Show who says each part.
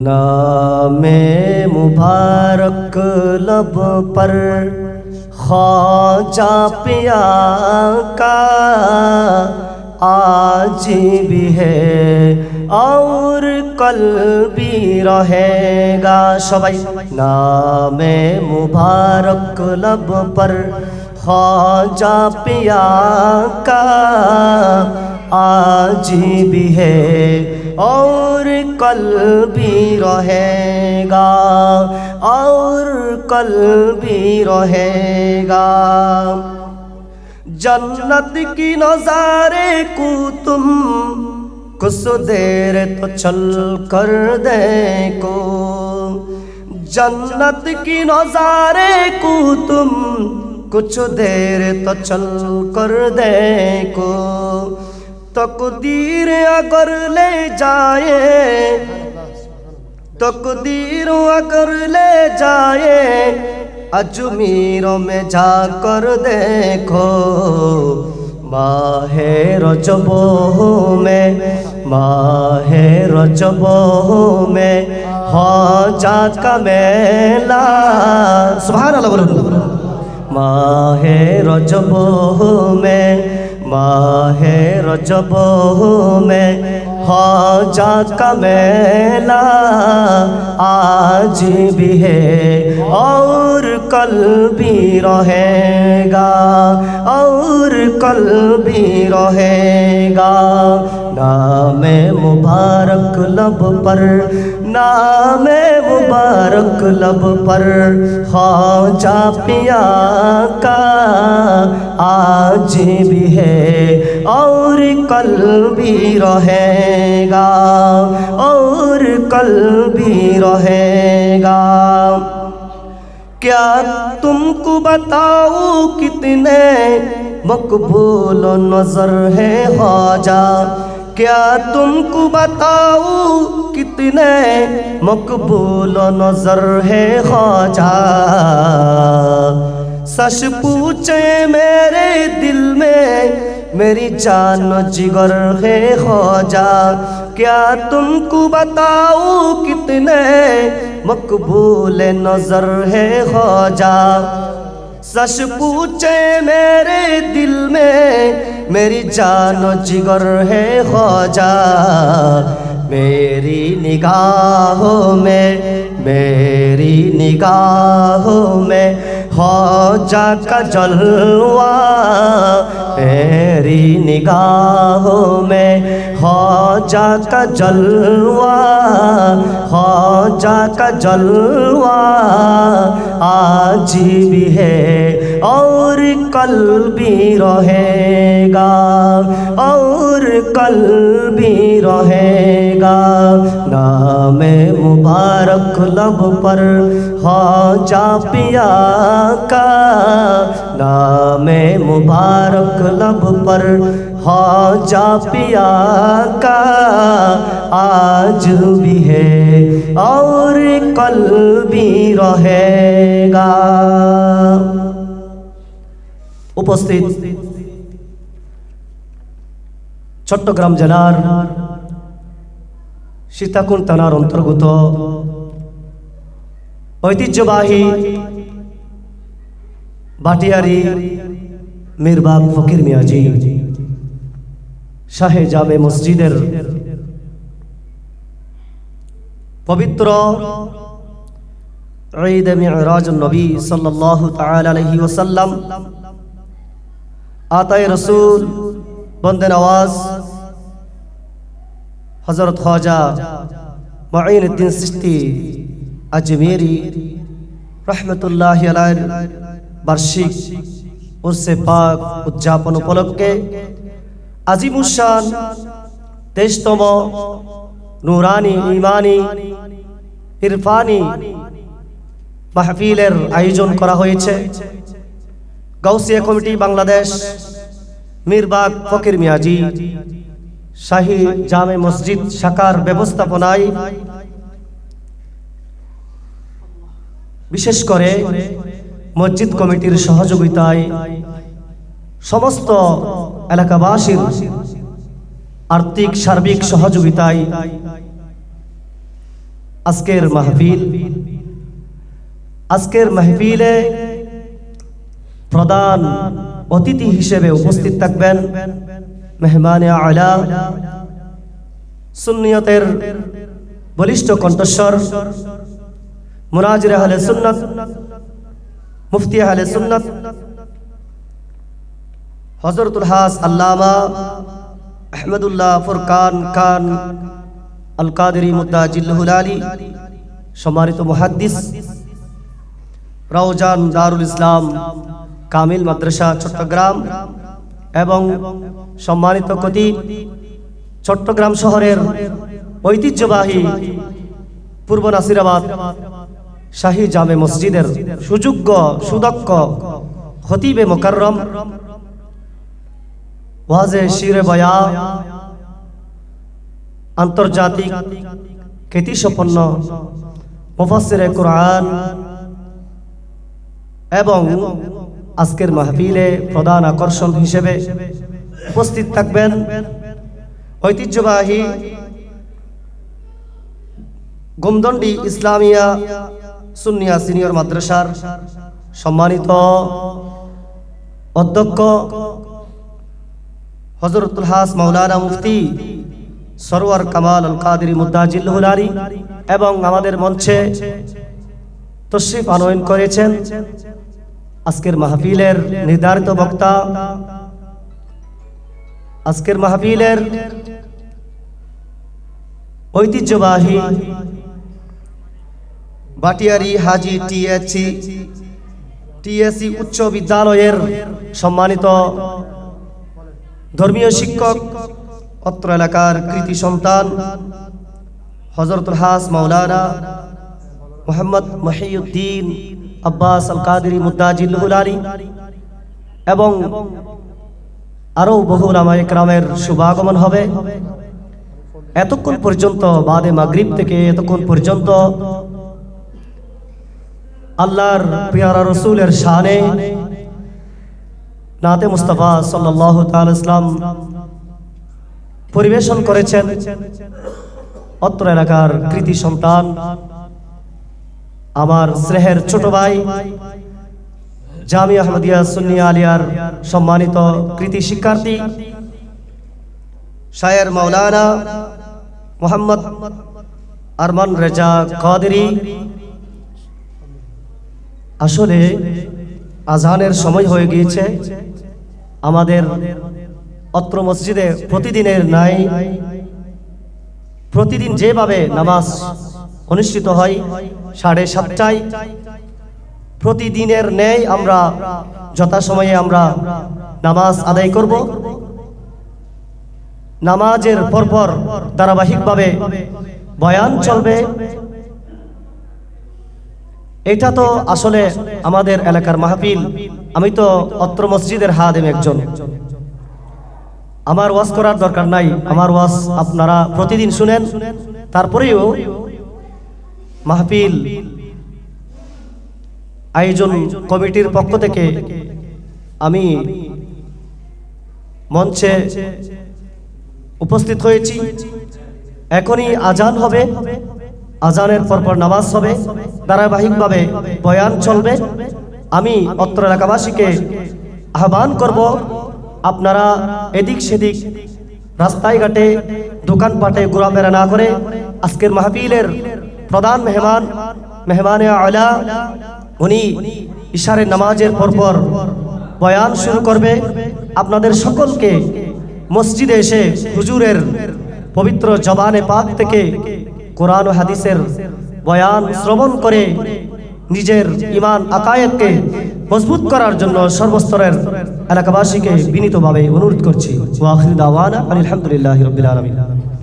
Speaker 1: नामे मुबारक लब पर ख्वाजा पिया का आज भी है और कल भी रहेगा সবাই নামে মুবারক लब पर ख्वाजा पिया का आज भी है اور کل بھی رہے گا، اور کل بھی رہے گا۔ جنت کی نظارے کو تم کچھ دیر تو چل کر دیکھو۔ جنت کی نظارے کو تم کچھ دیر تو چل کر دیکھو۔ تقدیر اگر لے جائے، تقدیر اگر لے جائے، اجمیروں میں جا کر دیکھو، ماہ رجبوں میں، ماہ رجبوں میں ہاں جات کا میلا سبحان اللہ، بولو۔ ماہ رجبوں میں ماہ رجب میں، خواجہ کا میلہ آج بھی ہے اور کل بھی رہے گا، اور کل بھی رہے گا۔ نام مبارک لب پر، نام مبارک مبارک لب پر، خواجہ پیا کا آج بھی ہے اور کل بھی رہے گا، اور کل بھی رہے گا۔ کیا تم کو بتاؤ کتنے مقبول نظر ہے خواجہ؟ کیا تم کو بتاؤ कितने मकबूल नजर है ख्वाजा सच पूछे मेरे दिल में मेरी जान जिगर है ख्वाजा क्या तुमको बताओ कितने मकबूल नजर है ख्वाजा सच पूछे मेरे दिल में मेरी जान जिगर है میری نگاہوں میں، میری نگاہوں میں خواجہ کا جلوہ، میری نگاہوں میں خواجہ کا جلوہ، خواجہ کا جلوہ آج بھی ہے۔ اور کل بھی رہے گا، اور کل بھی رہے گا۔ نام مبارک لب پر ہاں جا پیا کا۔ نام مبارک لب پر ہاں جا پیا کا۔ آج بھی ہے اور کل بھی رہے উপস্থিত চট্টগ্রাম জেলার সীতাকুণ্ড থানার অন্তর্গত ঐতিহ্যবাহী বাটিয়ারি মিরবাগ ফকির মিয়াজি শাহে জামে মসজিদের পবিত্র ঈদ মিরাজ নবী সাল্লাল্লাহু তাআলা আলাইহি ওয়াসাল্লাম আতায় রসুল বন্দে নওয়াজ হজরত খ্বাজা মাইন উদ্দিন সৃষ্টি, আজমেরি, রহমতুল্লাহ বার্ষিক উর্সে পাক উদযাপন উপলক্ষে আজিমুসান তেইশতম নুরানি ইমানি ইরফানি মাহফিলের আয়োজন করা হয়েছে। গাউসিয়া কমিটি বাংলাদেশ, মিরবাগ ফকির মিয়াজি, শাহী জামে মসজিদ শাখার ব্যবস্থাপনায় বিশেষ করে মসজিদ কমিটির সহযোগিতায় সমস্ত এলাকাবাসীর আর্থিক, সার্বিক সহযোগিতায় আজকের মাহফিল। আজকের মাহফিলে প্রধান অতিথি হিসেবে উপস্থিত থাকবেন মেহমানে আলা, সুন্নিয়তের বলিষ্ঠ কণ্ঠস্বর, মুনাজির আহলে সুন্নাত, মুফতি আহলে সুন্নাত হজরতুল হাস আল্লামা আহমদুল্লাহ ফুরকান খান আল কাদেরি মুদ্দা জিল্লুহুল আলী, সম্মানিত মুহাদ্দিস, রাউজান দারুল ইসলাম কামিল মাদ্রাসা, চট্টগ্রাম এবং সম্মানিত কতি চট্টগ্রাম শহরের ঐতিহ্যবাহী পূর্ব নাসিরাবাদ শাহী জামে মসজিদের সুযোগ্য, সুদক্ষ খতিবে মোকাররম ওয়াজে শিরে বয়া, আন্তর্জাতিক খ্যাতিসম্পন্ন মুফাসসিরে কোরআন এবং আজকের মাহফিলে প্রধান আকর্ষণ হিসেবে উপস্থিত থাকবেন ঐতিহ্যবাহী গোমদন্ডি ইসলামিয়া সুনিয়া সিনিয়র মাদ্রাসার সম্মানিত অধ্যক্ষ হজরতুল হাস মাওলানা মুফতি সরোয়ার কামাল আল কাদির মুদাজিল্লুলারি এবং আমাদের মঞ্চে তশরিফ আনয়ন করেছেন। আজকের মাহফিলের নির্ধারিত বক্তা, আজকের মাহফিলের ঐতিহ্যবাহী বাটিয়ারি হাজি টিএসি টিএসি উচ্চ বিদ্যালয়ের সম্মানিত ধর্মীয় শিক্ষক, অত্র এলাকার কৃতি সন্তান হজরতুল হাস মাওলানা মোহাম্মদ মহিউদ্দিন আব্বাস আল কাদিরি মুদাজিল্লুল আলী এবং আরও বহু লামা একরামের শুভাগমন হবে। এতক্ষণ পর্যন্ত বাদে মাগরিব থেকে এতক্ষণ পর্যন্ত আল্লাহর পিয়ারা রসুলের শানে নাতে মুস্তাফা সাল্লাহ তাল ইসলাম পরিবেশন করেছেন অত্র এলাকার কৃতি সন্তান আমার স্নেহের ছোট ভাই জামি আহমদিয়া সুন্নি আলিয়ার সম্মানিত কৃতি শিক্ষার্থী শায়ের মাওলানা মোহাম্মদ আরমান রেজা কাদেরি। আসলে আজানের সময় হয়ে গিয়েছে। আমাদের অত্র মসজিদে প্রতিদিনের নাই। প্রতিদিন যেভাবে নামাজ অনুষ্ঠিত হয় সাড়ে সাতটায়। প্রতিদিনের ন্যায় আমরা যথাসময়ে আমরা নামাজ আদায় করব। নামাজের পরপর ধারাবাহিকভাবে বয়ান চলবে। এটা তো আসলে আমাদের এলাকার মাহফিল। আমি তো অত্র মসজিদের হাদেম একজন। আমার ওয়াজ করার দরকার নাই। আমার ওয়াজ আপনারা প্রতিদিন শুনেন। তারপরেও মাহফিল আয়োজন কমিটির পক্ষ থেকে আমি মঞ্চে উপস্থিত হয়েছি। এখনই আজান হবে। আজানের পরপর নামাজ হবে। ধারাবাহিকভাবে বয়ান চলবে। আমি অত্র এলাকাবাসীকে আহ্বান করব, আপনারা এদিক সেদিক রাস্তায় ঘাটে, দোকানপাটে ঘোরাফেরা না করে আজকের মাহফিলের প্রধান মেহমান, মেহমানে আলা, উনি ইশারের নামাজের পরপর বয়ান শুরু করবে। আপনাদের সকলকে মসজিদে এসে হুজুরের পবিত্র জবানে পাক থেকে কোরআন ও হাদিসের বয়ান শ্রবণ করে নিজের ইমান আকায়েতকে মজবুত করার জন্য সর্বস্তরের এলাকাবাসীকে বিনীতভাবে অনুরোধ করছি। ওয়াখির দাওয়ানা আলহামদুলিল্লাহ রবিল